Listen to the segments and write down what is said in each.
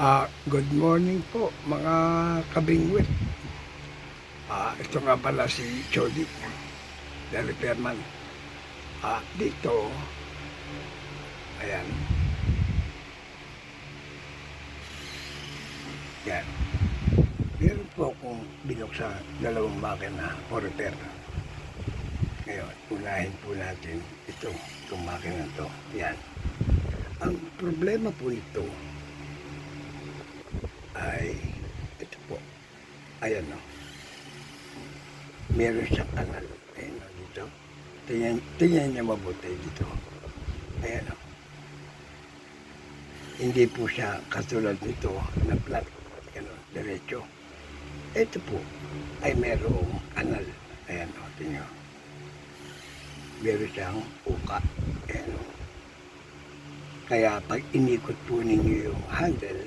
Ah, good morning po mga kabingwit. Ah, ito nga pala si Chody, the repairman. Ah, dito, ayan. Yan. Meron po akong binuksan dalawang makina for repair. Ngayon, unahin po natin ito, itong makina to. Yan. Ang problema po nito, ay ito po. Ayan o. Meron siyang kanal. Ayan o dito. Tingnan, tingnan niya mabuti dito. Ayan o. Hindi po siya katulad nito na flat. Ganun, diretso. Ito po ay merong kanal. Ayan o, tingnan. Meron siyang uka. Ayan o. Kaya pag inikot po ninyo yung handle,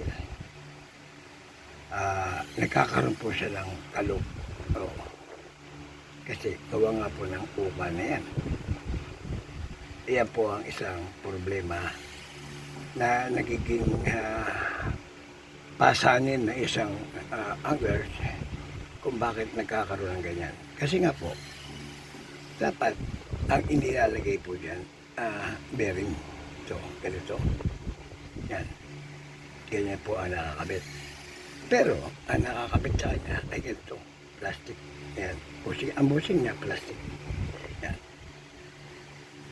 ah nagkakaroon po siya ng kalog. Oo. Kasi gawa nga po ng upa na yan. Iyan po ang isang problema na nagiging ah, pasanin ng isang uh, anglers kung bakit nagkakaroon ng ganyan. Kasi nga po, dapat ang inilalagay po dyan, ah, bearing. Ito, ganito. Yan. Ganyan po ang nakakabit. Pero, ang nakakabit sa kanya ay ganito, plastic. Yan. Busing, ang busing niya, plastic. Yan.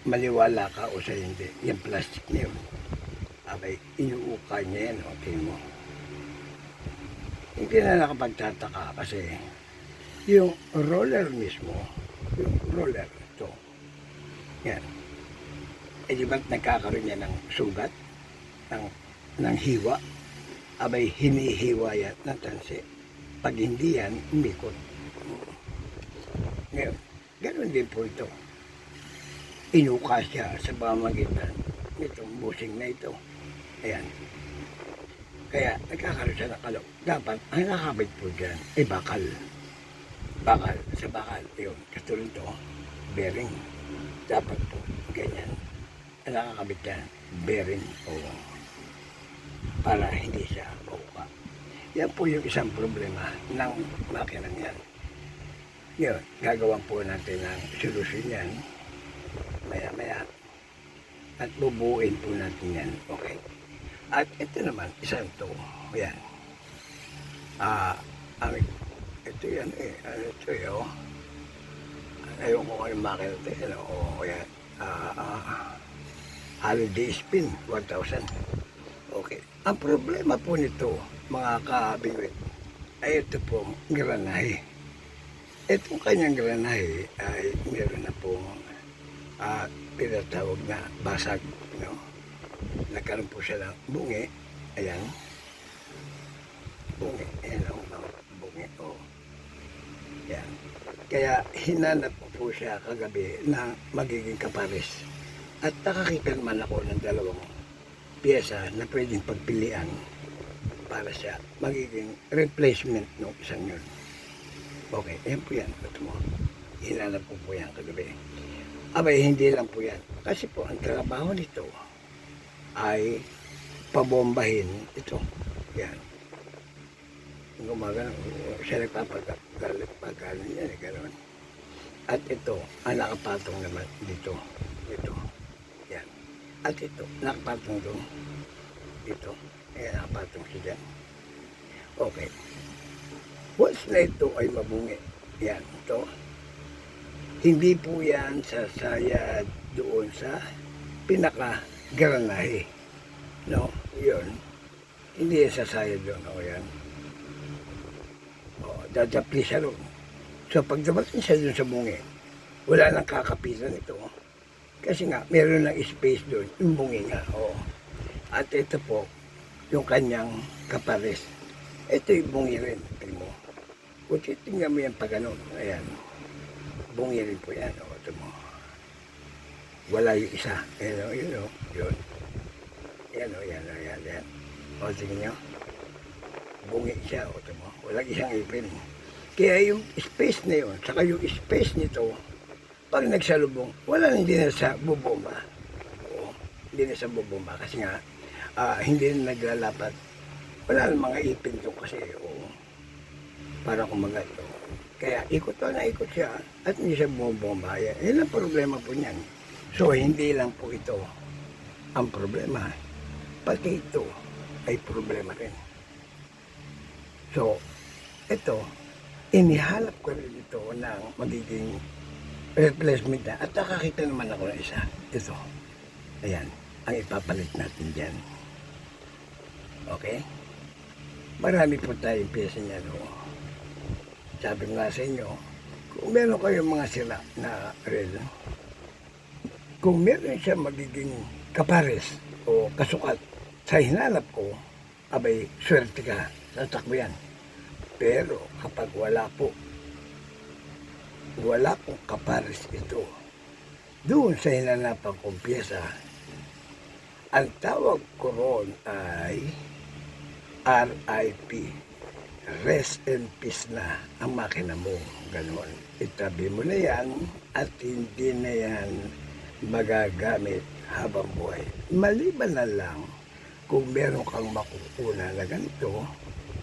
Maliwala ka o sa hindi, yung plastic niya yun. Abay, inuuka niya yan, o, mo. Hindi na nakapagtataka kasi yung roller mismo, yung roller, ito, yan. Eh, di ba't nagkakaroon niya ng sugat, ng, ng hiwa, abay hinihiwa yan ng tansi. Pag hindi yan, umikot. Ngayon, ganun din po ito. Inuka siya sa pamamagitan nitong busing na ito. Ayan. Kaya nagkakaroon siya ng kalok. Dapat, ang nakakabit po dyan, ay bakal. Bakal, sa bakal. Yun, katulad ito, bearing. Dapat po, ganyan. Ang nakakabit dyan, bearing o para hindi siya. Yan po yung isang problema ng makina yan. Yun, gagawan po natin ng solusyon yan maya-maya at bubuuin po natin yan. Okay. At ito naman, isang to. Yan. Ah, ang, ito yan eh. Ano ito eh, oh. Ayaw ko kung yung makina ito. Yan, oh, yan. Ah, ah, holiday spin, 1,000. Ang problema po nito, mga kabigwit, ay ito po, granahe. Itong kanyang granahe ay meron na pong uh, pinatawag na basag. No? Nagkaroon po siya ng bungi. Ayan. Bungi. Ayan o. Bungi. O. Yan. Kaya hinanap ko po siya kagabi na magiging kapares. At nakakita naman ako ng dalawang pyesa na pwedeng pagpilian para siya magiging replacement ng isang yun. Okay, yan po yan. Ito mo. Hinanap ko po yan kagabi. Abay, hindi lang po yan. Kasi po, ang trabaho nito ay pabombahin ito. Yan. Gumagano, siya nagpapagalit pagkano yan, eh, gano'n. At ito, ang nakapatong naman dito. Ito. At ito, nakapatong doon. Dito. Ayan, nakapatong siya. Okay. Once na ito ay mabungi, yan, ito, hindi po yan sasaya doon sa pinaka-granahe. No? Yun. Hindi yan sasaya doon. O yan. O, dadapli siya doon. So, pag dumating siya doon sa bungi, wala nang kakapitan ito. Kasi nga, meron ng space doon, yung bungi nga. O. At ito po, yung kanyang kapares. Ito yung bungi rin. Tingnan mo. Kung titingnan mo yan pag ano, ayan bungi rin po yan. O, ito mo. Wala yung isa. Ayan o, yun o. Yun. Yan o, yan o, yan, yan. O, tingnan nyo. Bungi siya, o, ito mo. Walang isang ipin. Kaya yung space na yun, saka yung space nito, pag nagsalubong, wala hindi na sa bubomba. Oo, hindi na sa bubomba. Kasi nga, ah, hindi na naglalapat Wala nang mga ipin to kasi, o para kumagat. Kaya ikot to na ikot siya at hindi siya bumabaya. Yan ang problema po niyan. So, hindi lang po ito ang problema. Pati ito ay problema rin. So, ito, inihalap ko rin ito ng magiging replacement na. At nakakita naman ako ng isa. Ito. Ayan. Ang ipapalit natin dyan. Okay? Marami po tayong pyesa niya. No? Sabi nga sa inyo, kung meron kayong mga sila na rel, kung meron siya magiging kapares o kasukat sa hinalap ko, abay, swerte ka sa takbo yan. Pero kapag wala po, wala pong kapares ito, doon sa hinanapan kong pyesa, ang tawag ko roon ay RIP. Rest in peace na ang makina mo. Ganon. Itabi mo na yan at hindi na yan magagamit habang buhay. Maliban na lang kung meron kang makukuna na ganito,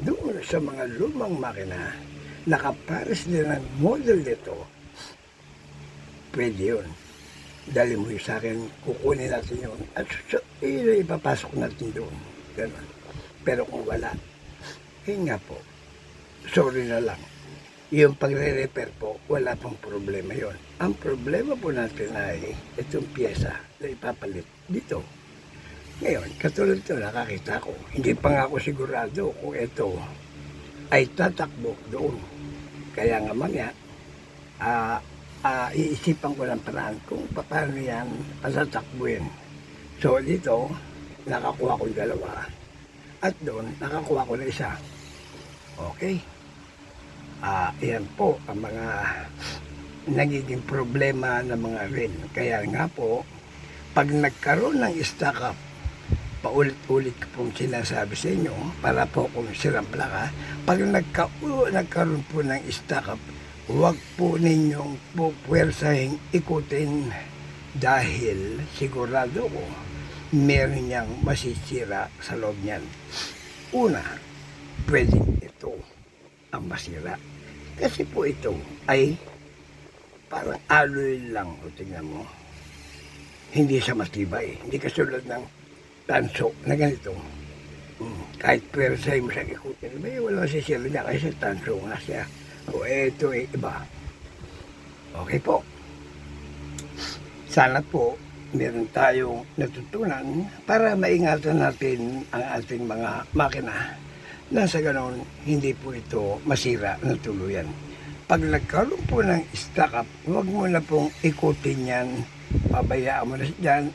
doon sa mga lumang makina, nakapares din ang model nito, pwede yun. Dali mo sa akin, kukunin natin yun. At so, ipapasok natin doon. Ganon. Pero kung wala, yun nga po, sorry na lang. Yung pagre-repair po, wala pang problema yon. Ang problema po natin ay itong pyesa na ipapalit dito. Ngayon, katulad ito, nakakita ko, hindi pa nga ako sigurado kung ito ay tatakbo doon. Kaya nga mamaya, ah, ah, iisipan ko ng paraan kung paano yan patatakbuhin. So dito, nakakuha ko dalawa. At doon, nakakuha ko na isa. Okay. Ah, yan po ang mga nagiging problema ng mga rin. Kaya nga po, pag nagkaroon ng stock up, paulit-ulit pong sinasabi sa inyo, para po kung sirang plaka, pag nagka, nagkaroon po ng stock up, huwag po ninyong pupwersahing ikutin dahil sigurado ko meron niyang masisira sa loob niyan. Una, pwedeng ito ang masira. Kasi po ito ay parang alloy lang. O tingnan mo. Hindi siya matibay. Hindi kasulad ng tanso na ganito. Hmm, kahit pwersay mo siya ikutin, may wala masisira niya kasi tanso nga siya. O ito ay iba. Okay po. Sana po meron tayong natutunan para maingatan natin ang ating mga makina na sa ganon hindi po ito masira ng tuluyan. Pag nagkaroon po ng stock up, huwag mo na pong ikutin yan, pabayaan mo na dyan,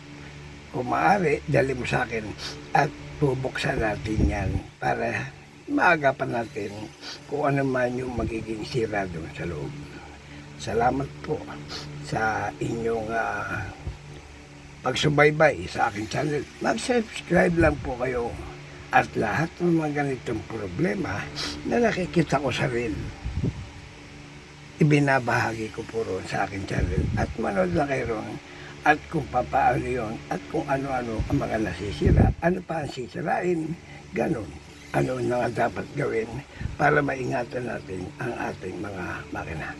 kung maaari, dali mo sa akin at bubuksan natin yan para maagapan natin kung ano man yung magiging sira doon sa loob. Salamat po sa inyong ah, pagsubaybay sa aking channel. Mag-subscribe lang po kayo at lahat ng mga ganitong problema na nakikita ko sa reel ibinabahagi ko po roon sa aking channel at manood lang kayo roon at kung papaano yon at kung ano-ano ang mga nasisira. Ano pa ang sisirain? Ganun. Ano na nga dapat gawin para maingatan natin ang ating mga makina?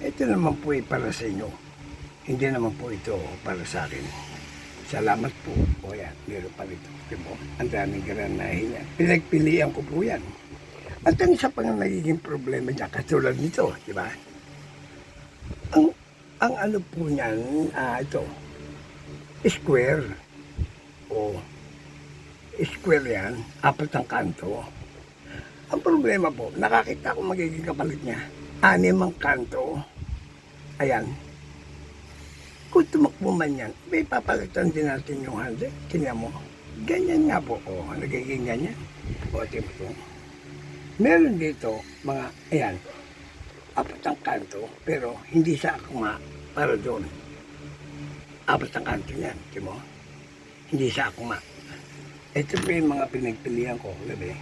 Ito naman po ay para sa inyo. Hindi naman po ito para sa akin. Salamat po. O yan meron pa rito. Diba? ang daming garanahin yan pinagpilian ko po yan. At ang isa pang nagiging problema niya katulad nito di ba? Ang ang ano po niyan, ah, ito, square. O, square yan, apat ang kanto. Ang problema po, nakakita ko magiging kapalit niya. Anim ang kanto. Ayan. Kung tumakbo man yan, may papalitan din natin yung handle. Tingnan mo. Ganyan nga po. O, nagiging ganyan. O, tingnan mo. Meron dito, mga, ayan, apat ang kanto, pero hindi siya akma para doon. Apat ang kanto niyan, di mo? Hindi siya akma. Ito po yung mga pinagpilian ko gabi.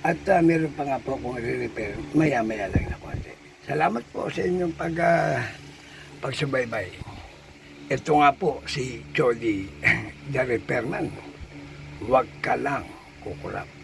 At ah, meron pa nga po akong re-repair, maya-maya lang na konti. Salamat po sa inyong pag, ah, pagsubaybay. Ito nga po si Jody, the repairman. Huwag ka lang kukurap.